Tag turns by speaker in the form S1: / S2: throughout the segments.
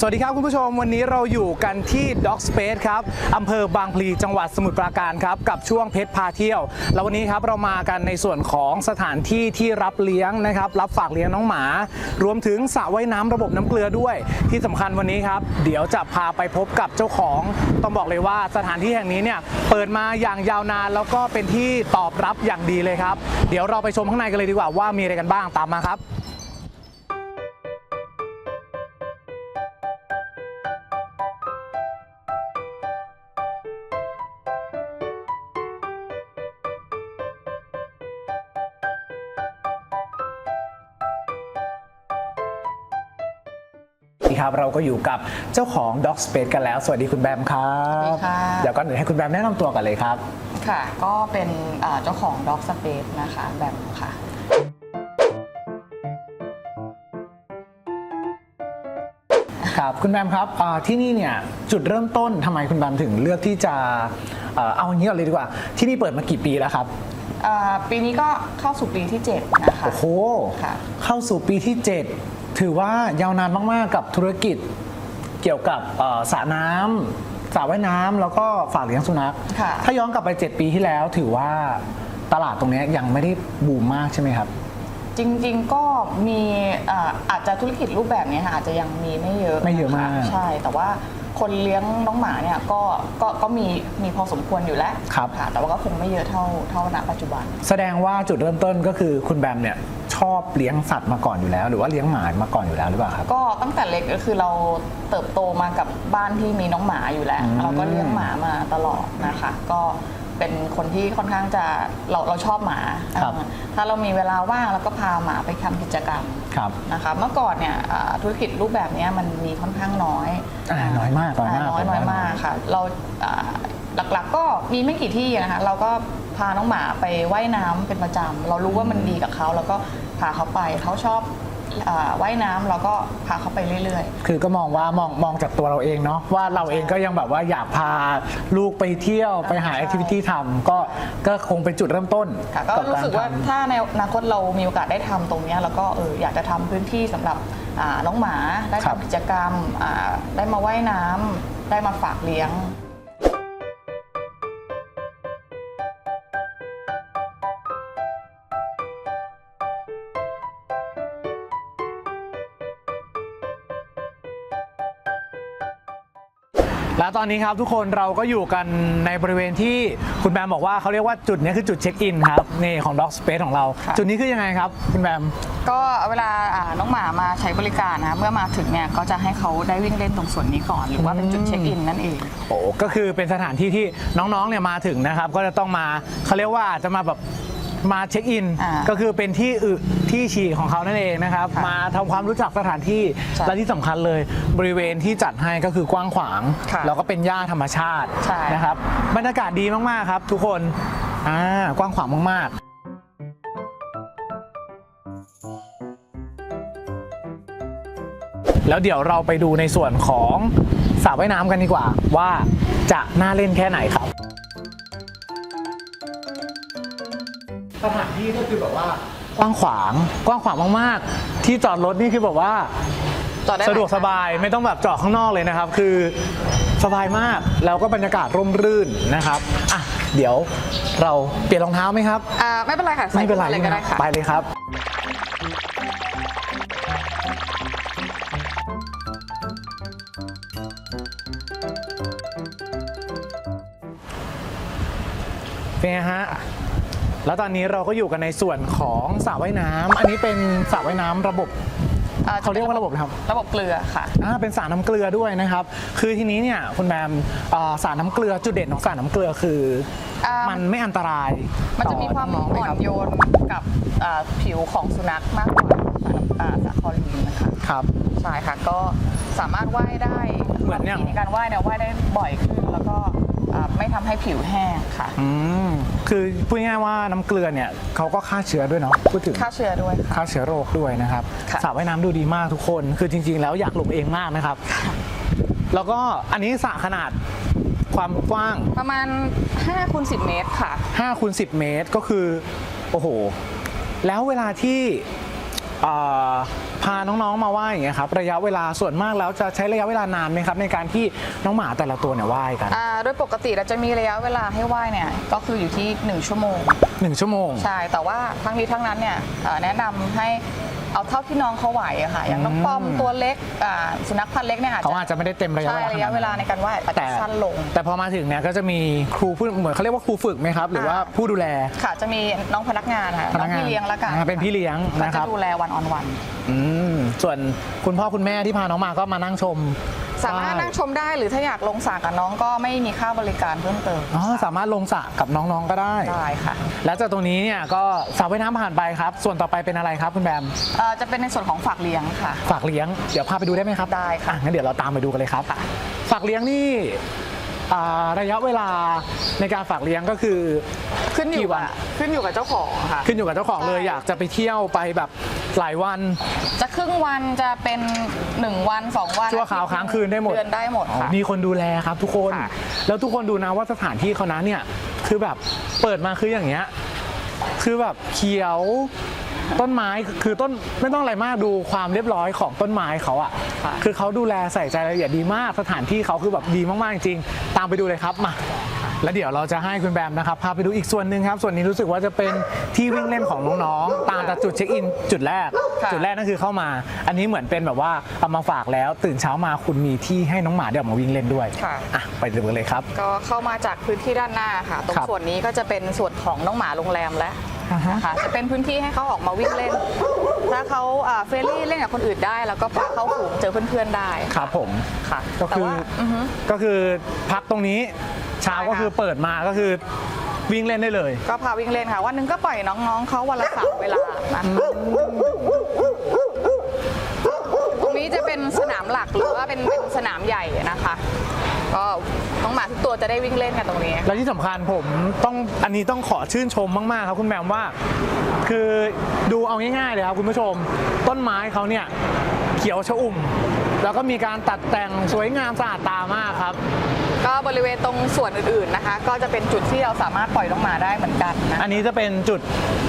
S1: สวัสดีครับคุณผู้ชมวันนี้เราอยู่กันที่ Dog Space ครับอำเภอบางพลีจังหวัดสมุทรปราการครับกับช่วงเพชรพาเที่ยว แล้ววันนี้ครับเรามากันในส่วนของสถานที่ที่รับเลี้ยงนะครับ รับฝากเลี้ยงน้องหมา รวมถึงสระว่ายน้ำระบบน้ำเกลือด้วย ที่สำคัญวันนี้ครับ เดี๋ยวจะพาไปพบกับเจ้าของ ต้องบอกเลยว่าสถานที่แห่งนี้เนี่ยเปิดมาอย่างยาวนานแล้วก็เป็นที่ตอบรับอย่างดีเลยครับ เดี๋ยวเราไปชมข้างในกันเลยดีกว่าว่ามีอะไรกันบ้างตามมาครับ ดีครับ เราก็อยู่กับเจ้าของ Dog Space กันแล้ว สวัสดีคุณแบมครับ
S2: สวัสดีค่ะ
S1: เดี๋ยวก่อนอื่นให้คุณแบมแนะนำตัวกันเลยครับ
S2: ค่ะ ก็เป็นเอ่อเจ้าของ Dog Space นะคะ แบบค่ะ
S1: ครับคุณแบมครับอ่าที่นี่เนี่ยจุดเริ่มต้นทำไมคุณแบมถึงเลือกที่จะเอ่อเอาอย่างนี้ก่อนเลยดีกว่า ที่นี่เปิดมากี่ปีแล้วครับ
S2: เอ่อปีนี้ก็เข้าสู่ปีที่ 7 นะคะ
S1: โอ้โห
S2: ค่ะ
S1: เข้าสู่ปีที่ 7 ถือว่ายาวนานมากๆกับธุรกิจเกี่ยวกับเอ่อสระน้ำสระว่ายน้ำแล้วก็ฝากเลี้ยงสุนัข
S2: ค่ะ
S1: ถ้าย้อนกลับไป 7 ปีที่แล้ว ถือว่าตลาดตรงเนี้ยยังไม่ได้บูมมากใช่ไหมครับ
S2: จริง ๆ ก็มีเอ่ออาจจะธุรกิจรูปแบบนี้ค่ะอาจจะยังมีไม่เยอะ
S1: ไม่เยอะมาก
S2: นคใช่ แต่ว่าคนเลี้ยงน้องหมาเนี่ยก็ก็ก็มีมีพอสมควรอยู่แล้ว
S1: ครับ
S2: ค่ะแต่ว่าก็คงไม่เยอะเท่าเท่าณปัจจุบัน
S1: แสดงว่าจุดเริ่มต้นก็คือคุณแบมเนี่ย ชอบเลี้ยงสัตว์มาก่อนอยู่แล้ว หรือว่าเลี้ยงหมามาก่อนอยู่แล้วหรือเปล่าครับ
S2: ก็ตั้งแต่เล็กก็คือเราเติบโตมากับบ้านที่มีน้องหมาอยู่แล้ว
S1: อืม
S2: เราก็เลี้ยงหมามาตลอดนะคะ ก็เป็นคนที่ค่อนข้างจะเราเราชอบหมา
S1: ครับ
S2: อ่าถ้าเรามีเวลาว่างเราก็พาหมาไปทำกิจกรรม
S1: ครับ
S2: นะคะ เมื่อก่อนเนี่ยอ่าธุรกิจรูปแบบเนี้ยมันมีค่อนข้างน้อย
S1: อ่าน้อยมากน้อยมาก
S2: น้อย
S1: ผม
S2: น้อย
S1: ว่า
S2: มากค่ะ เราอ่าหลักๆก็มีไม่กี่ที่นะคะ เราก็พาน้องหมาไปว่ายน้ำเป็นประจำเรารู้ว่ามันดีกับเขาเราก็ พาเขาไปเขาชอบอ่าว่ายน้ำเราก็พาเขาไปเรื่อย
S1: คือก็มองว่ามองมองจากตัวเราเองเนาะว่าเราเองก็ยังแบบว่าอยากพาลูกไปเที่ยวไปหา
S2: ใช่
S1: แอคทิวิตี้ทำก็ก็คงเป็นจุดเริ่มต้น
S2: ๆค่ะก็
S1: บ
S2: รู้สึกว่า
S1: ทำ
S2: ถ้าในอนาคตเรามีโอกาสได้ทำตรงเนี้ยแล้วก็เอออยากจะทำพื้นที่สำหรับอ่าน้องหมาได้
S1: ครับ
S2: ทำกิจกรรมอ่าได้มาว่ายน้ำได้มาฝากเลี้ยง
S1: แล้วตอนนี้ครับทุกคนเราก็อยู่กันในบริเวณที่คุณแบมบอกว่าเขาเรียกว่าจุดนี้คือจุดเช็คอินครับนี่ของ Dog Space ของเรา
S2: ค่ะ
S1: จุดนี้คือยังไงครับ คุณแบม
S2: ก็เวลาอ่าน้องหมามาใช้บริการนะคะเมื่อมาถึงเนี่ยก็จะให้เขาได้วิ่งเล่นตรงส่วนนี้ก่อน หรือว่าเป็นจุดเช็คอินนั่นเอง
S1: โอ้ก็คือเป็นสถานที่ที่น้องๆเนี่ยมาถึงนะครับ ก็จะต้องมาเขาเรียกว่าอาจจะมาแบบ มาเช็คอิน
S2: อ่า
S1: ก็คือเป็นที่อึที่ฉี่ของเขานั่นเองนะครับ
S2: ค่ะ
S1: มาทำความรู้จักสถานที่
S2: ใช่
S1: และที่สำคัญเลย บริเวณที่จัดให้ก็คือกว้างขวาง
S2: ค่ะ
S1: แล้วก็เป็นหญ้าธรรมชาติ
S2: ใช่
S1: นะครับบรรยากาศดีมากๆครับ ทุกคนอ่ากว้างขวางมากๆ แล้วเดี๋ยวเราไปดูในส่วนของสระว่ายน้ำกันดีกว่า ว่าจะน่าเล่นแค่ไหนครับ สถานที่ก็คือแบบว่ากว้างขวางกว้างขวางมากๆ ที่จอดรถนี่คือแบบว่า
S2: จอดได้
S1: สะดวก
S2: หลาย
S1: สบายไม่ต้องแบบจอดข้างนอกเลยนะครับ คือสบายมากแล้วก็บรรยากาศร่มรื่นนะครับอะเดี๋ยวเราเปลี่ยนรองเท้าไหมครับ
S2: อ่าไม่เป็นไรค่ะใส่
S1: ไม่เป็นไร
S2: อะไรก็ได้ค่ะ
S1: ไปเลยครับ เป็นไงฮะ แล้วตอนนี้เราก็อยู่กันในส่วนของสระว่ายน้ำอันนี้เป็นสระว่ายน้ำระบบ
S2: อ่
S1: เขาเรียกว่าระบบอะไรครับ
S2: ระบบเกลือค่ะ
S1: อ่าเป็นสารน้ำเกลือด้วยนะครับ คือทีนี้เนี่ยคุณแบมอ่าสารน้ำเกลือจุดเด่นของสารน้ำเกลือคืออา
S2: มั
S1: มันไม่อันตราย
S2: มันจะมีความ
S1: ต่
S2: อ่
S1: องๆไห
S2: อน
S1: ครับ
S2: โยนกับอ่าผิวของสุนัขมากกว่าสารน้ำอ่าสารคลอรีนนะคะ
S1: ครับ
S2: ใช่ค่ะก็สามารถว่ายได้
S1: เหมือนอย่าง
S2: วิธีในการว่ายเนี่ยว่ายได้บ่อยขึ้นแล้วก็ อ่าไม่ทำให้ผิวแห้งค่ะ
S1: อืมคือพูดง่ายๆว่าน้ำเกลือเนี่ยเขาก็ฆ่าเชื้อด้วยเนาะพูดถึง
S2: ฆ่าเชื้อด้วยค่ะ
S1: ฆ่าเชื้อโรคด้วยนะครับ
S2: ค่ะ
S1: สระว่ายน้ำดูดีมากทุกคน คือจริง ๆ แล้วอยากลงเองมากนะครับ แล้วก็อันนี้สระขนาดความกว้าง
S2: ประมาณ5คูณ10 เมตรค่ะ
S1: 5คูณ10 เมตรก็คือ โอ้โห แล้วเวลาที่เอ่อ พาน้องๆมาว่ายอย่างเงี้ยครับระยะเวลาส่วนมากแล้วจะใช้ระยะเวลานานไหมครับในการที่น้องหมาแต่ละตัวเนี่ยว่ายกัน
S2: อ่าโดยปกติเราจะมีระยะเวลาให้ว่ายเนี่ยก็คืออยู่ที่ 1 ชั่วโมง
S1: หนึ่งชั่วโมง
S2: ใช่ แต่ว่าทั้งนี้ทั้งนั้นเนี่ยเอ่อแนะนำให้ เอาเท่าที่น้องเขาไหวอะค่ะ อย่างน้องปอมตัวเล็กอ่าสุนัขพันธุ์เล็กเนี่ยอาจ
S1: เขา
S2: จะ
S1: อาจจะไม่ได้เต็มระยะ
S2: ใช่
S1: เวลา
S2: ระยะเวลาในการว่ายอาจ
S1: แต่
S2: จะสั้นลง
S1: แต่พอมาถึงเนี่ยก็จะมีครูผู้เหมือนเขาเรียกว่าครูฝึกไหมครับ หรือว่าผู้ดูแล
S2: ค่ะจะมีน้องพนักงานค่ะ
S1: พ
S2: น้
S1: นั
S2: อง
S1: กงาน
S2: พี่เลี้ยงแล้วกัน
S1: อ่าเป็นพี่เลี้ยง
S2: ก็
S1: นะค
S2: จะ
S1: รับ
S2: ดูแลวันออนวัน
S1: อืมส่วนคุณพ่อคุณแม่ที่พาน้องมาก็มานั่งชม
S2: สามารถนั่งชมได้หรือถ้าอยากลงสระกับน้องก็ไม่มีค่าบริการเพิ่มเติม
S1: อ๋อสามารถลงสระกับน้องๆก็ได้
S2: ได้ค่ะ
S1: แล้วจากตรงนี้เนี่ยก็สระว่ายน้ำผ่านไปครับ ส่วนต่อไปเป็นอะไรครับคุณแบม
S2: เอ่อจะเป็นในส่วนของฝากเลี้ยงค่ะ
S1: ฝากเลี้ยง เดี๋ยวพาไปดูได้ไหมครับ
S2: ได้ค่ะ
S1: อ่งั้นเดี๋ยวเราตามไปดูกันเลยครับ ฝากเลี้ยงนี่ อ่าระยะเวลาในการฝากเลี้ยงก็คือ
S2: ขึ้นอยู่
S1: กี่วั
S2: กับ
S1: น
S2: ขึ้นอยู่กับเจ้าของค่ะ
S1: ขึ้นอยู่กับเจ้าของเลย
S2: ใช่
S1: อยากจะไปเที่ยวไปแบบหลายวัน
S2: จะครึ่งวันจะเป็น 1 วัน 2 วัน
S1: ชั่วคราวค้างคืนได้หมด
S2: เดือนได้หมดค่ะ
S1: มีคนดูแลครับทุกคน
S2: ค่ะ
S1: แล้วทุกคนดูนะว่าสถานที่เขานะเนี่ย คือแบบเปิดมาคืออย่างเงี้ย คือแบบเขียว ต้นไม้คือต้นไม่ต้องอะไรมากดูความเรียบร้อยของต้นไม้เขาอะ
S2: ค่ะ
S1: คือเขาดูแลใส่ใจรายละเอียดดีมากสถานที่เขาคือแบบดีมากๆจริงๆตามไปดูเลยครับมาแล้วเดี๋ยวเราจะให้คุณแบมนะครับพาไปดูอีกส่วนหนึ่งครับ ส่วนนี้รู้สึกว่าจะเป็นที่วิ่งเล่นของน้องๆตามจากจุดเช็คอินจุดแรก
S2: ค่ะ
S1: จุดแรกนั่นคือเข้ามา อันนี้เหมือนเป็นแบบว่าเอามาฝากแล้ว ตื่นเช้ามาคุณมีที่ให้น้องหมาได้ออกมาวิ่งเล่นด้วย
S2: ค่ะ
S1: อะไปดูกันเลยครับ
S2: ก็เข้ามาจากพื้นที่ด้านหน้าค่ะ ตรง
S1: ครับ
S2: ส่วนนี้ก็จะเป็นส่วนของน้องหมาโรงแรมแล้ว
S1: อ่าฮะ
S2: นะคะจะเป็นพื้นที่ให้เขาออกมาวิ่งเล่น ถ้าเขาเฟรนลี่เล่นกับคนอื่นได้ แล้วก็พาเข้าฝูงเจอเพื่อนๆได้
S1: ครับผม
S2: ค่ะ
S1: ก็
S2: แต่
S1: คือ
S2: ว่าอือฮึ
S1: ก็คือพักตรงนี้เช้า
S2: ใช่ค่ะ
S1: ก็คือเปิดมาก็คือวิ่งเล่นได้เลย
S2: ก็พาวิ่งเล่นค่ะ วันหนึงก็ปล่อยน้องๆเขาวันละสามเวลานะคะตรงนี้จะเป็นสนามหลักหรือว่าเป็นเป็นสนามใหญ่นะคะ ก็น้องหมาทุกตัวจะได้วิ่งเล่นกันตรงนี้
S1: และที่สำคัญผมต้องอันนี้ต้องขอชื่นชมมากๆครับคุณแมมว่า คือดูเอาง่ายๆเลยครับคุณผู้ชม ต้นไม้เขาเนี่ยเขียวชอุ่ม แล้วก็มีการตัดแต่งสวยงามสะอาดตามากครับ
S2: ก็บริเวณตรงส่วนอื่นๆนะคะ ก็จะเป็นจุดที่เราสามารถปล่อยน้องหมาได้เหมือนกันนะ
S1: อันนี้จะเป็นจุด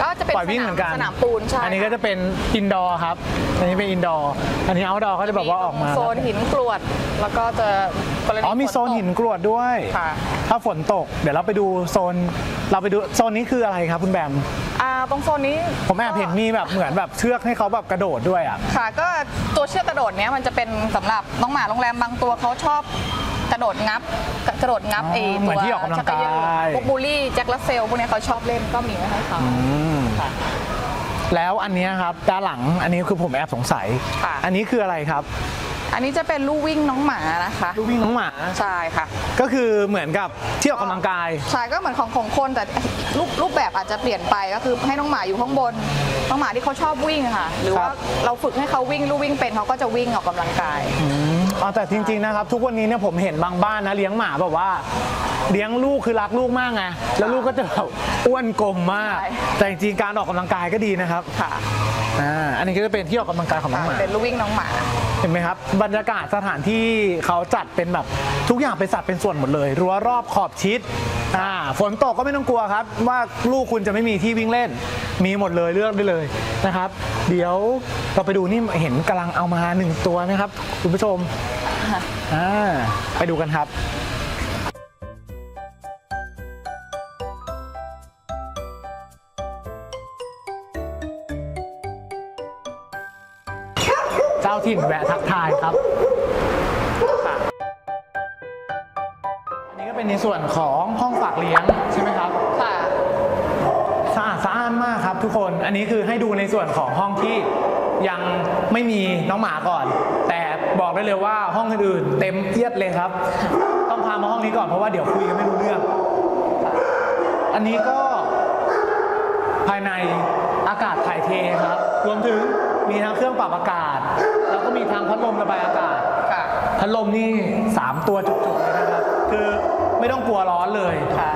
S2: ก็จะเป็น
S1: ปล่อยวิ่ง
S2: ส
S1: เห
S2: นา
S1: มื
S2: ม
S1: อนกัน
S2: สนามปูนใช่
S1: อันนี้ก็จะเป็นอินดอร์ครับ อันนี้เป็นอินดอร์ อันนี้เอาดอร์ก็จะแบบว่าออกมา
S2: โซนหินกรวด แล้วก็จะกรณี
S1: อ๋อมีโซนหินกรวดด้วย
S2: ค่ะ
S1: ถ้าฝนตก เดี๋ยวเราไปดูโซน เราไปดูโซนนี้คืออะไรครับคุณแบม
S2: อ่าตรงโซนนี้
S1: ผมแอบเห็นมีแบบเหมือนแบบเชือกให้เขาแบบกระโดดด้วยอะ
S2: ค่ะก็ตัวเชือกกระโดดเนี้ยมันจะเป็นสำหรับน้องหมาโรงแรมบางตัวเขาชอบ กระโดดงับกระโดดงับ
S1: อ๋อ
S2: เอ
S1: เหมื
S2: ตั
S1: อน
S2: ว
S1: ที่ออกกำลังกาย
S2: จัรนพวกบูลลี่แจ็คลัสเซลพวกเนี้ยเขาชอบเล่นก็มีไว้ให้เขา
S1: อืม
S2: ค่ะ
S1: แล้วอันเนี้ยครับด้านหลังอันนี้คือผมแอบสงสัย
S2: ค่ะ
S1: อันนี้คืออะไรครับ
S2: อันนี้จะเป็นลู่วิ่งน้องหมานะคะ
S1: ลูกวิ่งน้องหมา
S2: ใช่ค่ะ
S1: ก็คือเหมือนกับที่ออกกำลังกาย
S2: ใช่ก็เหมือนของของคนแต่รูปรูปแบบอาจจะเปลี่ยนไปก็คือให้น้องหมาอยู่ข้างบนน้องหมาที่เขาชอบวิ่งอะค่ะ หรือว่า
S1: ครับ
S2: เราฝึกให้เขาวิ่งลู่วิ่งเป็นเขาก็จะวิ่งออกกำลังกาย
S1: อ๋อแต่จริงๆนะครับ ทุกวันนี้เนี่ยผมเห็นบางบ้านนะเลี้ยงหมาแบบว่า เลี้ยงลูกคือรักลูกมากไงแล้วลูกก็จะแบบอ้วนกลมมาก
S2: ใช่
S1: แต่จริงๆการออกกำลังกายก็ดีนะครับ
S2: ค่ะ
S1: อ่าอันนี้ก็จะเป็นที่ออกกำลังกายของน้องหมา
S2: เป็นลู่วิ่งน้องหมา
S1: เห็นไหมครับ บรรยากาศสถานที่เขาจัดเป็นแบบทุกอย่างเป็นสัดเป็นส่วนหมดเลยรั้วรอบขอบชิดอ่าฝนตกก็ไม่ต้องกลัวครับ ว่าลูกคุณจะไม่มีที่วิ่งเล่น มีหมดเลยเลือกได้เลยนะครับ เดี๋ยวเราไปดูนี่เห็นกำลังเอามาหนึ่งตัวนะครับ คุณผู้ชมอ่าไปดูกันครับ ถิ่นแวะทักทายครับค่ะอันนี้ก็เป็นในส่วนของห้องฝากเลี้ยงใช่ไหมครับ
S2: ค่ะ
S1: สะอาดสะอ้านมากครับทุกคนอันนี้คือให้ดูในส่วนของห้องที่ยังไม่มีน้องหมาก่อน แต่บอกได้เลยว่าห้องอื่นๆเต็มเอียดเลยครับ ต้องพามาห้องนี้ก่อนเพราะว่าเดี๋ยวคุยกันไม่รู้เรื่อง อันนี้ก็ภายในอากาศถ่ายเทครับ รวมถึงมีทั้งเครื่องปรับอากาศ งพัดลมระบายอากาศ
S2: ค่ะ
S1: พัดลมนี่ 3 ตัวจุกๆเลยนะครับ คือไม่ต้องกลัวร้อนเลย
S2: ค่ะ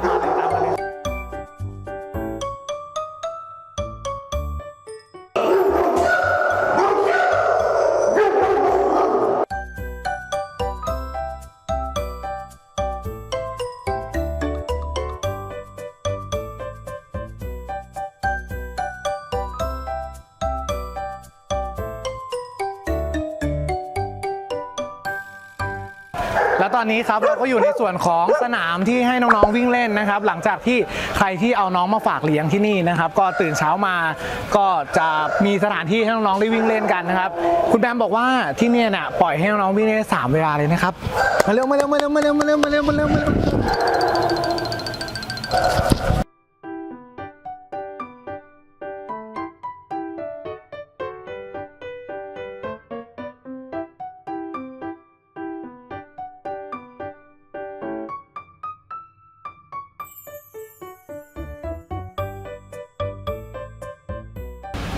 S1: Tá dá para และตอนนี้ครับเราก็อยู่ในส่วนของสนามที่ให้น้องๆวิ่งเล่นนะครับ หลังจากที่ใครที่เอาน้องมาฝากเลี้ยงที่นี่นะครับ ก็ตื่นเช้ามาก็จะมีสถานที่ให้น้องๆได้วิ่งเล่นกันนะครับ คุณแบมบอกว่าที่เนี่ยน่ะปล่อยให้น้องๆวิ่งเล่นได้สามเวลาเลยนะครับมาเร็วมาเร็วมาเร็วมาเร็วมาเร็วมาเร็วมาเร็วมาเร็ว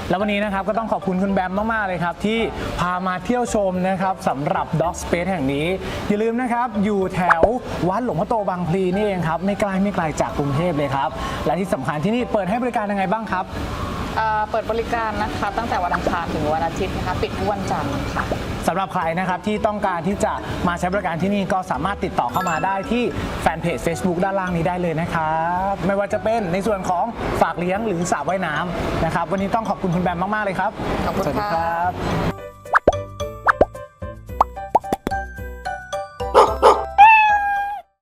S1: แล้ววันนี้นะครับก็ต้องขอบคุณคุณแบมมาก ๆ เลยครับ ที่พามาเที่ยวชมนะครับสำหรับ Dog Space แห่งนี้ อย่าลืมนะครับ อยู่แถววัดหลวงพ่อโตบางพลีนี่เองครับ ไม่ไกลไม่ไกลจากกรุงเทพเลยครับ และที่สำคัญที่นี่เปิดให้บริการยังไงบ้างครับ
S2: เอ่อเปิดบริการนะคะ ตั้งแต่วันอังคารถึงวันอาทิตย์นะคะ ปิดทุกวันจันทร์ค่ะ
S1: สำหรับใครนะครับที่ต้องการที่จะมาใช้บริการที่นี่ก็สามารถติดต่อเข้ามาได้ที่แฟนเพจ Facebook ด้านล่างนี้ได้เลยนะครับไม่ว่าจะเป็นในส่วนของฝากเลี้ยงหรือสระว่ายน้ำนะครับวันนี้ต้องขอบคุณคุณแบมมากๆเลยครับ
S2: ขอบคุณ
S1: สวัสดี
S2: ค่ะ
S1: ครั บ